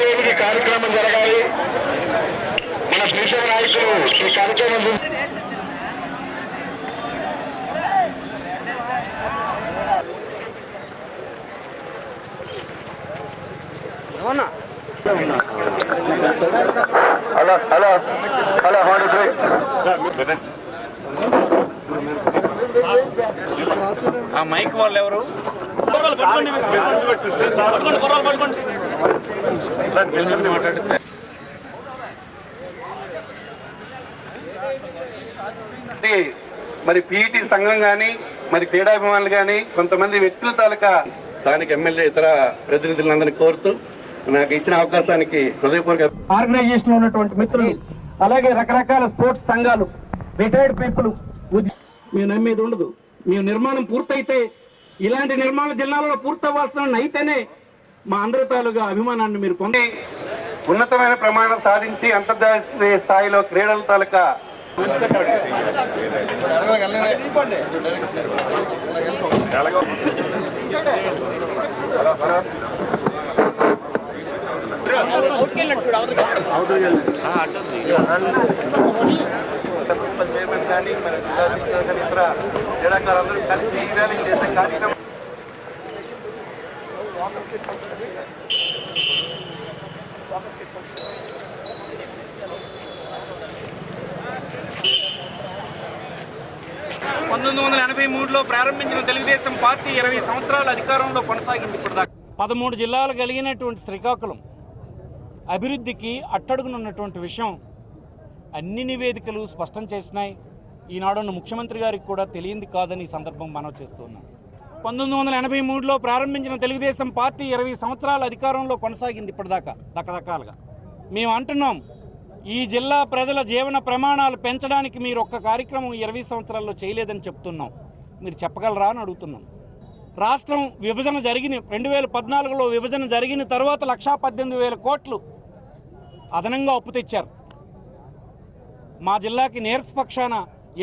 ఈ కార్యక్రమం జరగాలి. మన ప్రీతం నాయకులు ఈ కార్యక్రమం హలో హలో హలో హోండి బ్రేక్ ఆ మైక్ వాళ్ళు ఎవరు? మరి. పీఈటీ సంఘం కానీ మరి క్రీడాభిమానులు కానీ కొంతమంది వ్యక్తుల తాలూకా స్థానిక ఎమ్మెల్యే ఇతర ప్రతినిధులందరినీ కోరుతూ నాకు ఇచ్చిన అవకాశానికి హృదయపూర్వక ఆర్గనైజేషన్ ఉన్నటువంటి మిత్రులు అలాగే రకరకాల స్పోర్ట్స్ సంఘాలు రిటైర్డ్ పీపుల్ మేము నమ్మేది ఉండదు. మేము నిర్మాణం పూర్తయితే ఇలాంటి నిర్మాణ జిల్లాలో పూర్తవ్వాల్సిన అయితేనే మా అందరి తాలూగా అభిమానాన్ని మీరు పొంది ఉన్నతమైన ప్రమాణం సాధించి అంతర్జాతీయ స్థాయిలో క్రీడల తాలూకా ప్రభుత్వ కానీ మన జిల్లా జిల్లాధికారులు కానీ ఇతర క్రీడాకారులందరూ కలిసి ర్యాలీ చేసే కార్యక్రమం పంతొమ్మిది వందల ఎనభై మూడులో ప్రారంభించిన తెలుగుదేశం పార్టీ ఇరవై సంవత్సరాల అధికారంలో కొనసాగింది ఇప్పటిదాకా. పదమూడు జిల్లాలు కలిగినటువంటి శ్రీకాకుళం అభివృద్ధికి అట్టడుగునున్నటువంటి విషయం అన్ని నివేదికలు స్పష్టం చేసినాయి. ఈనాడున్న ముఖ్యమంత్రి గారికి కూడా తెలియంది కాదని ఈ సందర్భం మనం చేస్తున్నాం పంతొమ్మిది వందల ఎనభై మూడులో ప్రారంభించిన తెలుగుదేశం పార్టీ ఇరవై సంవత్సరాల అధికారంలో కొనసాగింది ఇప్పటిదాకా రకరకాలుగా మేము అంటున్నాం ఈ జిల్లా ప్రజల జీవన ప్రమాణాలు పెంచడానికి మీరు ఒక్క కార్యక్రమం ఇరవై సంవత్సరాల్లో చేయలేదని చెప్తున్నాం. మీరు చెప్పగలరా అని అడుగుతున్నాం. రాష్ట్రం విభజన జరిగిన రెండు వేల పద్నాలుగులో విభజన జరిగిన తర్వాత లక్షా పద్దెనిమిది వేల కోట్లు అదనంగా అప్పు తెచ్చారు. మా జిల్లాకి నీరసపక్షాన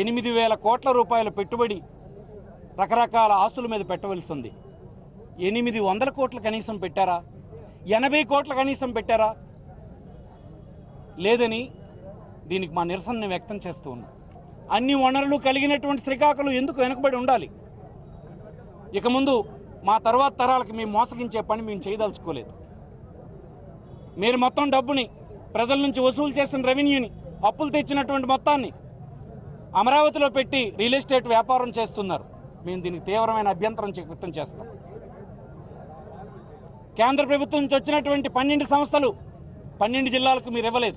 ఎనిమిది వేల కోట్ల రూపాయల పెట్టుబడి రకరకాల ఆస్తుల మీద పెట్టవలసి ఉంది. ఎనిమిది వందల కోట్లు కనీసం పెట్టారా? ఎనభై కోట్ల కనీసం పెట్టారా? లేదని దీనికి మా నిరసనని వ్యక్తం చేస్తూ ఉన్నాం. అన్ని వనరులు కలిగినటువంటి శ్రీకాకుళం ఎందుకు వెనుకబడి ఉండాలి? ఇక ముందు మా తర్వాత తరాలకి మేము మోసగించే పని మేము చేయదలుచుకోలేదు. మీరు మొత్తం డబ్బుని ప్రజల నుంచి వసూలు చేసిన రెవెన్యూని అప్పులు తెచ్చినటువంటి మొత్తాన్ని అమరావతిలో పెట్టి రియల్ ఎస్టేట్ వ్యాపారం చేస్తున్నారు. మేము దీనికి తీవ్రమైన అభ్యంతరం చే- వ్యక్తం చేస్తాం. కేంద్ర ప్రభుత్వం నుంచి వచ్చినటువంటి పన్నెండు సంస్థలు పన్నెండు జిల్లాలకు మీరు ఇవ్వలేదు.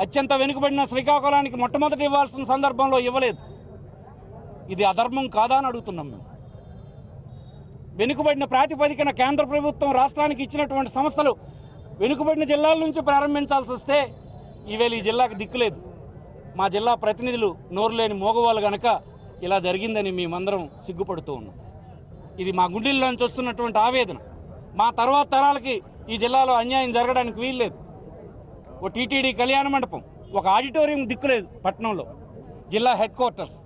అత్యంత వెనుకబడిన శ్రీకాకుళానికి మొట్టమొదటి ఇవ్వాల్సిన సందర్భంలో ఇవ్వలేదు. ఇది అధర్మం కాదా అని అడుగుతున్నాం మేము. వెనుకబడిన ప్రాతిపదికన కేంద్ర ప్రభుత్వం రాష్ట్రానికి ఇచ్చినటువంటి సంస్థలు వెనుకబడిన జిల్లాల నుంచి ప్రారంభించాల్సి వస్తే ఈవేళ ఈ జిల్లాకు దిక్కులేదు మా జిల్లా ప్రతినిధులు నోరు లేని మోగవాళ్ళు గనక ఇలా జరిగిందని మేమందరం సిగ్గుపడుతూ ఉన్నాం. ఇది మా గుండెల్లోంచి వస్తున్నటువంటి ఆవేదన. మా తర్వాత తరాలకి ఈ జిల్లాలో అన్యాయం జరగడానికి వీల్లేదు. ఓ టీటీడీ కళ్యాణ మండపం ఒక ఆడిటోరియం దిక్కులేదు పట్టణంలో జిల్లా హెడ్ క్వార్టర్స్.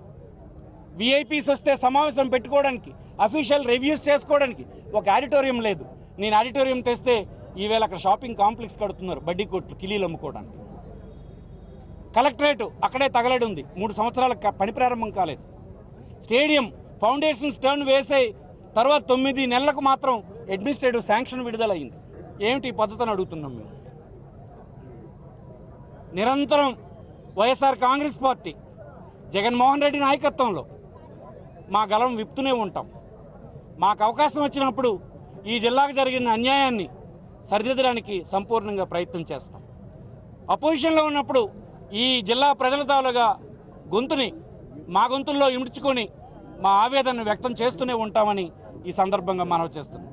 విఐపీస్ వస్తే సమావేశం పెట్టుకోవడానికి అఫీషియల్ రివ్యూస్ చేసుకోవడానికి ఒక ఆడిటోరియం లేదు. నేను ఆడిటోరియం తెస్తే ఈవేళ అక్కడ షాపింగ్ కాంప్లెక్స్ కడుతున్నారు బడ్డీ కొట్లు కిలీలు అమ్ముకోవడానికి. కలెక్టరేట్ అక్కడే తగలడి ఉంది మూడు సంవత్సరాల పని ప్రారంభం కాలేదు. స్టేడియం ఫౌండేషన్ స్టర్న్ వేసే తర్వాత తొమ్మిది నెలలకు మాత్రం అడ్మినిస్ట్రేటివ్ శాంక్షన్ విడుదలైంది ఏమిటి ఈ పద్ధతిని అడుగుతున్నాం మేము? నిరంతరం YSR Congress party Jaganmohan Reddy నాయకత్వంలో మా గలం విప్తూనే ఉంటాం. మాకు అవకాశం వచ్చినప్పుడు ఈ జిల్లాకు జరిగిన అన్యాయాన్ని సరిదిద్దడానికి సంపూర్ణంగా ప్రయత్నం చేస్తాం. అపోజిషన్లో ఉన్నప్పుడు ఈ జిల్లా ప్రజల తాలుగా గొంతుని మా గొంతుల్లో ఇముడ్చుకొని మా ఆవేదనను వ్యక్తం చేస్తూనే ఉంటామని ఈ సందర్భంగా మనవి చేస్తున్నాం.